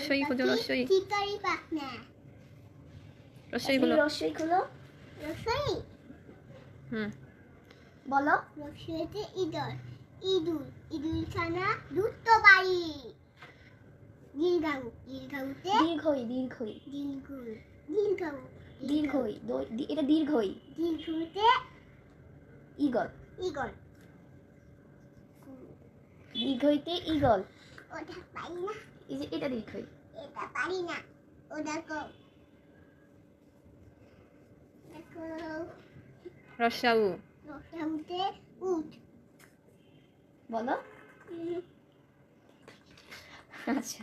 খুঁজো পাখনা। গুলো। রসই খুলো রসই? হুম। বলো। রসইতে ইঁদুর। খানা দ্রুত বাড়ি দীর্ঘাউ দীর্ঘাউতে দীর্ঘই দীর্ঘই। দীর্ঘ দীর্ঘাউ। দীর্ঘই এটা দীর্ঘই। দীর্ঘতে ইগল ইগল দীর্ঘইতে ইগল ওটা পাই না। এই যে এটা এটা পারি না। ও দেখো। দেখো। রস্যাউ রসইতে উঠ বলো। আচ্ছা।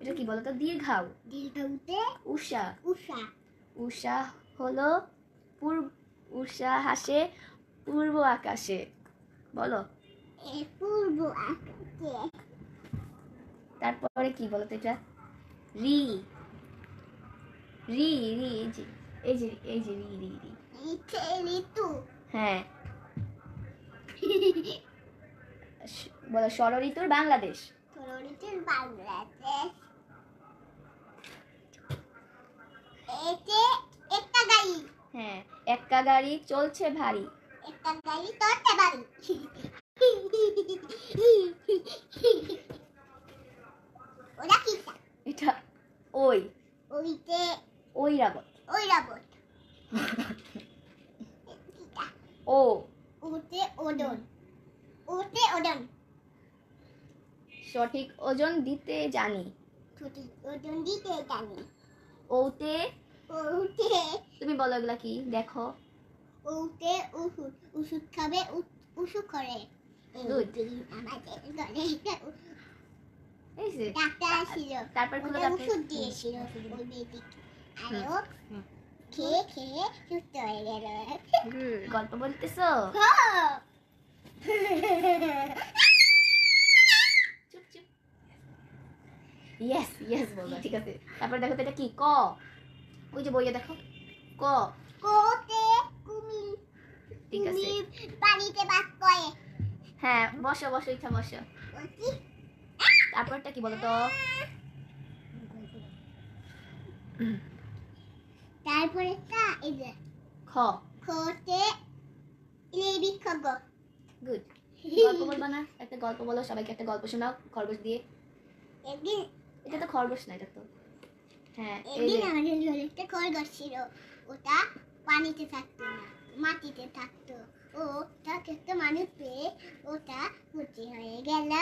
এটা কি বলো তো দীর্ঘাও দীর্ঘাউতে উষা। উষা। উষা হলো পূর্ব উষা হাসে পূর্ব আকাশে। বলো। এ পূর্ব আকাশে। তারপরে কি বলো তো এটা? রি। রি রি এই যে এই যে রি রি রি। ঋতু। হ্যাঁ। বলো বাংলাদেশ। তরুণীদের বাংলাদেশ। এতে একটা গাড়ি। হ্যাঁ এক্কা গাড়ি চলছে ভারী। একটা গাড়ি পারি ওরা কি চায়? এটা ওই ওইতে ওই রাবত ওই রাবত ও ওতে ওডন ওতে ওডন সঠিক ওজন দিতে জানি। ছুটি ওজন দিতে জানি। ওতে ওতে তুমি বলো এগুলা কি? দেখো। ওতে ওষুধ ওষুধ খাবে ওষুধ করে। ডাক্তার ছিল তারপর ওষুধ দিয়েছিল। ওই আর। খেয়ে খেয়ে সুস্থ হয়ে। গেল গল্প বলতেছো চুপ চুপ। ইয়েস ইয়েস বলবা ঠিক আছে। তারপর দেখো এটা কি? ক? ওই যে বইয়ে দেখো। ক? কোতে কুমির ঠিক আছে। পানিতে বাস করে। হ্যাঁ বসো বসো ইচ্ছা বসো। তারপরটা কি বলো তো? তারপরে তা এই যে খ। খোতে ইলেবি খগ। গুড গল্প বলবা না? একটা গল্প বলো সবাইকে একটা গল্প শোনাও খরগোশ দিয়ে। একদিন এটা তো খরগোশ না এটা তো হ্যাঁ একদিন আমাদের ঘরে একটা খরগোশ ছিল। ওটা পানিতে থাকতো না মাটিতে থাকতো। ও তাকে একটা মানুষ পেয়ে ওটা কুচি হয়ে গেল।